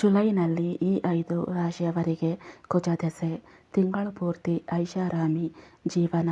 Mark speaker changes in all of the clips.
Speaker 1: ಜುಲೈನಲ್ಲಿ ಈ ಐದು ರಾಶಿಯವರಿಗೆ ಕುಜ ದಶೆ ತಿಂಗಳು ಪೂರ್ತಿ ಐಷಾರಾಮಿ ಜೀವನ.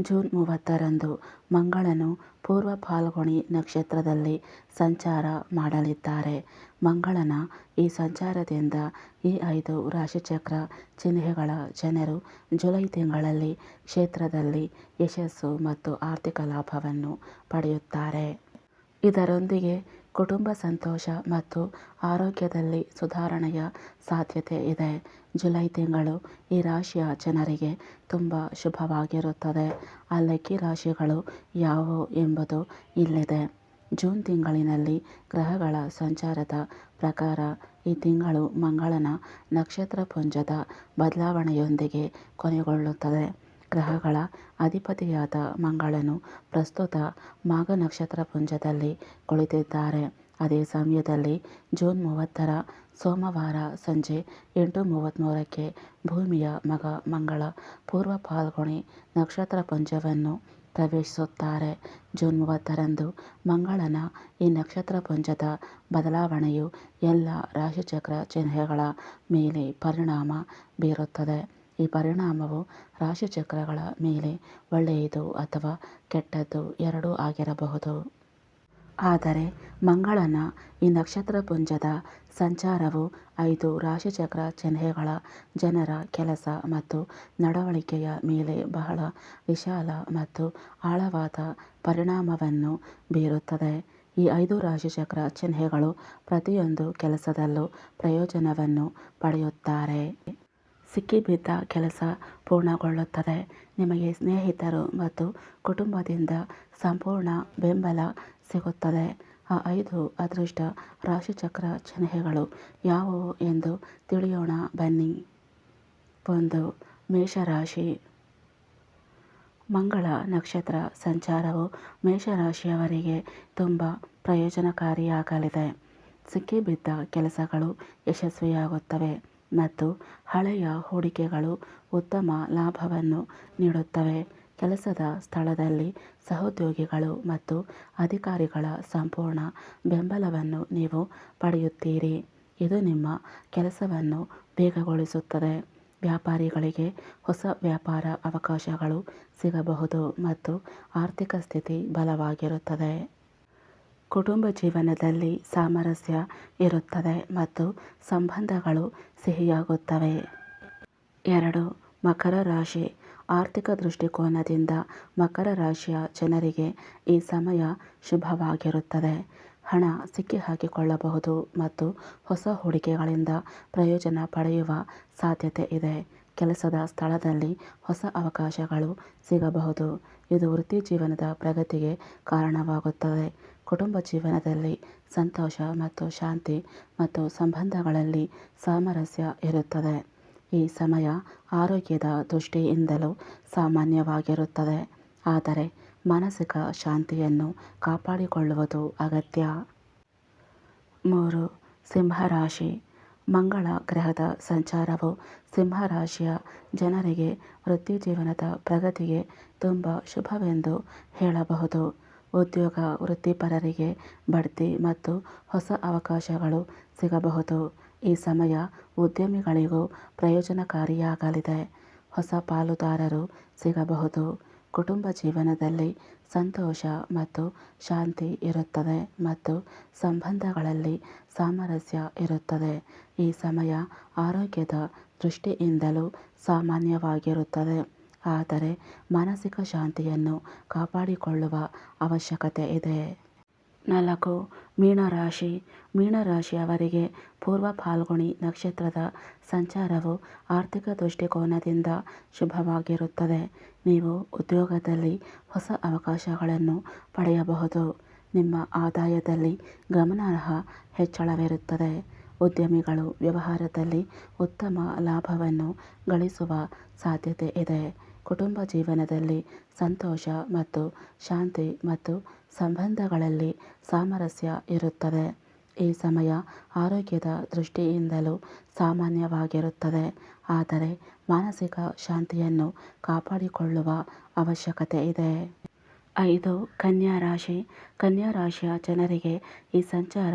Speaker 1: ಜೂನ್ ಮೂವತ್ತರಂದು ಮಂಗಳನು ಪೂರ್ವ ಫಾಲ್ಗುಣಿ ನಕ್ಷತ್ರದಲ್ಲಿ ಸಂಚಾರ ಮಾಡಲಿದ್ದಾರೆ. ಮಂಗಳನ ಈ ಸಂಚಾರದಿಂದ ಈ ಐದು ರಾಶಿಚಕ್ರ ಚಿಹ್ನೆಗಳ ಜನರು ಜುಲೈ ತಿಂಗಳಲ್ಲಿ ಕ್ಷೇತ್ರದಲ್ಲಿ ಯಶಸ್ಸು ಮತ್ತು ಆರ್ಥಿಕ ಲಾಭವನ್ನು ಪಡೆಯುತ್ತಾರೆ. ಇದರೊಂದಿಗೆ ಕುಟುಂಬ ಸಂತೋಷ ಮತ್ತು ಆರೋಗ್ಯದಲ್ಲಿ ಸುಧಾರಣೆಯ ಸಾಧ್ಯತೆ ಇದೆ. ಜುಲೈ ತಿಂಗಳು ಈ ರಾಶಿಯ ಜನರಿಗೆ ತುಂಬ ಶುಭವಾಗಿರುತ್ತದೆ. ಆ ಲಕ್ಕಿ ರಾಶಿಗಳು ಯಾವುವು ಎಂಬುದು ಇಲ್ಲಿದೆ. ಜೂನ್ ತಿಂಗಳಿನಲ್ಲಿ ಗ್ರಹಗಳ ಸಂಚಾರದ ಪ್ರಕಾರ ಈ ತಿಂಗಳು ಮಂಗಳನ ನಕ್ಷತ್ರ ಪುಂಜದ ಬದಲಾವಣೆಯೊಂದಿಗೆ ಕೊನೆಗೊಳ್ಳುತ್ತದೆ. ಗ್ರಹಗಳ ಅಧಿಪತಿಯಾದ ಮಂಗಳನು ಪ್ರಸ್ತುತ ಮಾಘ ನಕ್ಷತ್ರ ಪುಂಜದಲ್ಲಿ ಕುಳಿತಿದ್ದಾರೆ. ಅದೇ ಸಮಯದಲ್ಲಿ ಜೂನ್ ಮೂವತ್ತರ ಸೋಮವಾರ ಸಂಜೆ ಎಂಟು ಮೂವತ್ತ್ಮೂರಕ್ಕೆ ಭೂಮಿಯ ಮಗ ಮಂಗಳ ಪೂರ್ವ ಫಾಲ್ಗುಣಿ ನಕ್ಷತ್ರ ಪುಂಜವನ್ನು ಪ್ರವೇಶಿಸುತ್ತಾರೆ. ಜೂನ್ ಮೂವತ್ತರಂದು ಮಂಗಳನ ಈ ನಕ್ಷತ್ರ ಪುಂಜದ ಬದಲಾವಣೆಯು ಎಲ್ಲ ರಾಶಿಚಕ್ರ ಚಿಹ್ನೆಗಳ ಮೇಲೆ ಪರಿಣಾಮ ಬೀರುತ್ತದೆ. ಈ ಪರಿಣಾಮವು ರಾಶಿಚಕ್ರಗಳ ಮೇಲೆ ಒಳ್ಳೆಯದು ಅಥವಾ ಕೆಟ್ಟದ್ದು ಎರಡೂ ಆಗಿರಬಹುದು. ಆದರೆ ಮಂಗಳನ ಈ ನಕ್ಷತ್ರಪುಂಜದ ಸಂಚಾರವು ಐದು ರಾಶಿಚಕ್ರ ಚಿಹ್ನೆಗಳ ಜನರ ಕೆಲಸ ಮತ್ತು ನಡವಳಿಕೆಯ ಮೇಲೆ ಬಹಳ ವಿಶಾಲ ಮತ್ತು ಆಳವಾದ ಪರಿಣಾಮವನ್ನು ಬೀರುತ್ತದೆ. ಈ ಐದು ರಾಶಿಚಕ್ರ ಚಿಹ್ನೆಗಳು ಪ್ರತಿಯೊಂದು ಕೆಲಸದಲ್ಲೂ ಪ್ರಯೋಜನವನ್ನು ಪಡೆಯುತ್ತಾರೆ. ಸಿಕ್ಕಿಬಿದ್ದ ಕೆಲಸ ಪೂರ್ಣಗೊಳ್ಳುತ್ತದೆ. ನಿಮಗೆ ಸ್ನೇಹಿತರು ಮತ್ತು ಕುಟುಂಬದಿಂದ ಸಂಪೂರ್ಣ ಬೆಂಬಲ ಸಿಗುತ್ತದೆ. ಆ ಐದು ಅದೃಷ್ಟ ರಾಶಿಚಕ್ರ ಚಿಹ್ನೆಗಳು ಯಾವುವು ಎಂದು ತಿಳಿಯೋಣ ಬನ್ನಿ. ಒಂದು, ಮೇಷರಾಶಿ. ಮಂಗಳ ನಕ್ಷತ್ರ ಸಂಚಾರವು ಮೇಷರಾಶಿಯವರಿಗೆ ತುಂಬ ಪ್ರಯೋಜನಕಾರಿಯಾಗಲಿದೆ. ಸಿಕ್ಕಿಬಿದ್ದ ಕೆಲಸಗಳು ಯಶಸ್ವಿಯಾಗುತ್ತವೆ. ಮತ್ತು ಹಳೆಯ ಹೂಡಿಕೆಗಳು ಉತ್ತಮ ಲಾಭವನ್ನು ನೀಡುತ್ತವೆ. ಕೆಲಸದ ಸ್ಥಳದಲ್ಲಿ ಸಹೋದ್ಯೋಗಿಗಳು ಮತ್ತು ಅಧಿಕಾರಿಗಳ ಸಂಪೂರ್ಣ ಬೆಂಬಲವನ್ನು ನೀವು ಪಡೆಯುತ್ತೀರಿ. ಇದು ನಿಮ್ಮ ಕೆಲಸವನ್ನು ವೇಗಗೊಳಿಸುತ್ತದೆ. ವ್ಯಾಪಾರಿಗಳಿಗೆ ಹೊಸ ವ್ಯಾಪಾರ ಅವಕಾಶಗಳು ಸಿಗಬಹುದು ಮತ್ತು ಆರ್ಥಿಕ ಸ್ಥಿತಿ ಬಲವಾಗಿರುತ್ತದೆ. ಕುಟುಂಬ ಜೀವನದಲ್ಲಿ ಸಾಮರಸ್ಯ ಇರುತ್ತದೆ ಮತ್ತು ಸಂಬಂಧಗಳು ಸಿಹಿಯಾಗುತ್ತವೆ. ಎರಡು, ಮಕರ ರಾಶಿ. ಆರ್ಥಿಕ ದೃಷ್ಟಿಕೋನದಿಂದ ಮಕರ ರಾಶಿಯ ಜನರಿಗೆ ಈ ಸಮಯ ಶುಭವಾಗಿರುತ್ತದೆ. ಹಣ ಸಿಕ್ಕಿಹಾಕಿಕೊಳ್ಳಬಹುದು ಮತ್ತು ಹೊಸ ಹೂಡಿಕೆಗಳಿಂದ ಪ್ರಯೋಜನ ಪಡೆಯುವ ಸಾಧ್ಯತೆ ಇದೆ. ಕೆಲಸದ ಸ್ಥಳದಲ್ಲಿ ಹೊಸ ಅವಕಾಶಗಳು ಸಿಗಬಹುದು. ಇದು ವೃತ್ತಿ ಜೀವನದ ಪ್ರಗತಿಗೆ ಕಾರಣವಾಗುತ್ತದೆ. ಕುಟುಂಬ ಜೀವನದಲ್ಲಿ ಸಂತೋಷ ಮತ್ತು ಶಾಂತಿ ಮತ್ತು ಸಂಬಂಧಗಳಲ್ಲಿ ಸಾಮರಸ್ಯ ಇರುತ್ತದೆ. ಈ ಸಮಯ ಆರೋಗ್ಯದ ದೃಷ್ಟಿಯಿಂದಲೂ ಸಾಮಾನ್ಯವಾಗಿರುತ್ತದೆ. ಆದರೆ ಮಾನಸಿಕ ಶಾಂತಿಯನ್ನು ಕಾಪಾಡಿಕೊಳ್ಳುವುದು ಅಗತ್ಯ. ಮೂರು, ಸಿಂಹರಾಶಿ. ಮಂಗಳ ಗ್ರಹದ ಸಂಚಾರವು ಸಿಂಹರಾಶಿಯ ಜನರಿಗೆ ವೃತ್ತಿ ಜೀವನದ ಪ್ರಗತಿಗೆ ತುಂಬ ಶುಭವೆಂದು ಹೇಳಬಹುದು. ಉದ್ಯೋಗ ವೃತ್ತಿಪರರಿಗೆ ಬಡ್ತಿ ಮತ್ತು ಹೊಸ ಅವಕಾಶಗಳು ಸಿಗಬಹುದು. ಈ ಸಮಯ ಉದ್ಯಮಿಗಳಿಗೂ ಪ್ರಯೋಜನಕಾರಿಯಾಗಲಿದೆ. ಹೊಸ ಪಾಲುದಾರರು ಸಿಗಬಹುದು. ಕುಟುಂಬ ಜೀವನದಲ್ಲಿ ಸಂತೋಷ ಮತ್ತು ಶಾಂತಿ ಇರುತ್ತದೆ ಮತ್ತು ಸಂಬಂಧಗಳಲ್ಲಿ ಸಾಮರಸ್ಯ ಇರುತ್ತದೆ. ಈ ಸಮಯ ಆರೋಗ್ಯದ ದೃಷ್ಟಿಯಿಂದಲೂ ಸಾಮಾನ್ಯವಾಗಿರುತ್ತದೆ. ಆದರೆ ಮಾನಸಿಕ ಶಾಂತಿಯನ್ನು ಕಾಪಾಡಿಕೊಳ್ಳುವ ಅವಶ್ಯಕತೆ ಇದೆ. ನಾಲ್ಕು ಮೀನರಾಶಿ ಮೀನರಾಶಿಯವರಿಗೆ ಪೂರ್ವ ಫಾಲ್ಗುಣಿ ನಕ್ಷತ್ರದ ಸಂಚಾರವು ಆರ್ಥಿಕ ದೃಷ್ಟಿಕೋನದಿಂದ ಶುಭವಾಗಿರುತ್ತದೆ. ನೀವು ಉದ್ಯೋಗದಲ್ಲಿ ಹೊಸ ಅವಕಾಶಗಳನ್ನು ಪಡೆಯಬಹುದು. ನಿಮ್ಮ ಆದಾಯದಲ್ಲಿ ಗಮನಾರ್ಹ ಹೆಚ್ಚಳವಿರುತ್ತದೆ. ಉದ್ಯಮಿಗಳು ವ್ಯವಹಾರದಲ್ಲಿ ಉತ್ತಮ ಲಾಭವನ್ನು ಗಳಿಸುವ ಸಾಧ್ಯತೆ ಇದೆ. ಕುಟುಂಬ ಜೀವನದಲ್ಲಿ ಸಂತೋಷ ಮತ್ತು ಶಾಂತಿ ಮತ್ತು ಸಂಬಂಧಗಳಲ್ಲಿ ಸಾಮರಸ್ಯ ಇರುತ್ತದೆ. ಈ ಸಮಯ ಆರೋಗ್ಯದ ದೃಷ್ಟಿಯಿಂದಲೂ ಸಾಮಾನ್ಯವಾಗಿರುತ್ತದೆ. ಆದರೆ ಮಾನಸಿಕ ಶಾಂತಿಯನ್ನು ಕಾಪಾಡಿಕೊಳ್ಳುವ ಅವಶ್ಯಕತೆ ಇದೆ. ಐದು, ಕನ್ಯಾ ರಾಶಿ. ಕನ್ಯಾ ರಾಶಿಯ ಜನರಿಗೆ ಈ ಸಂಚಾರ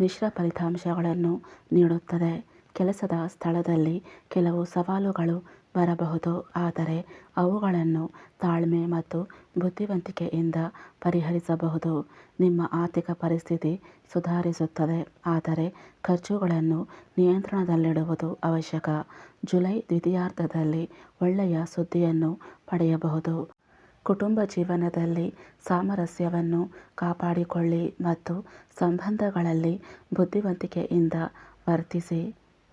Speaker 1: ಮಿಶ್ರ ಫಲಿತಾಂಶಗಳನ್ನು ನೀಡುತ್ತದೆ. ಕೆಲಸದ ಸ್ಥಳದಲ್ಲಿ ಕೆಲವು ಸವಾಲುಗಳು ಬರಬಹುದು. ಆದರೆ ಅವುಗಳನ್ನು ತಾಳ್ಮೆ ಮತ್ತು ಬುದ್ಧಿವಂತಿಕೆಯಿಂದ ಪರಿಹರಿಸಬಹುದು. ನಿಮ್ಮ ಆರ್ಥಿಕ ಪರಿಸ್ಥಿತಿ ಸುಧಾರಿಸುತ್ತದೆ. ಆದರೆ ಖರ್ಚುಗಳನ್ನು ನಿಯಂತ್ರಣದಲ್ಲಿಡುವುದು ಅವಶ್ಯಕ. ಜುಲೈ ದ್ವಿತೀಯಾರ್ಧದಲ್ಲಿ ಒಳ್ಳೆಯ ಸುದ್ದಿಯನ್ನು ಪಡೆಯಬಹುದು. ಕುಟುಂಬ ಜೀವನದಲ್ಲಿ ಸಾಮರಸ್ಯವನ್ನು ಕಾಪಾಡಿಕೊಳ್ಳಿ ಮತ್ತು ಸಂಬಂಧಗಳಲ್ಲಿ ಬುದ್ಧಿವಂತಿಕೆಯಿಂದ ವರ್ತಿಸಿ.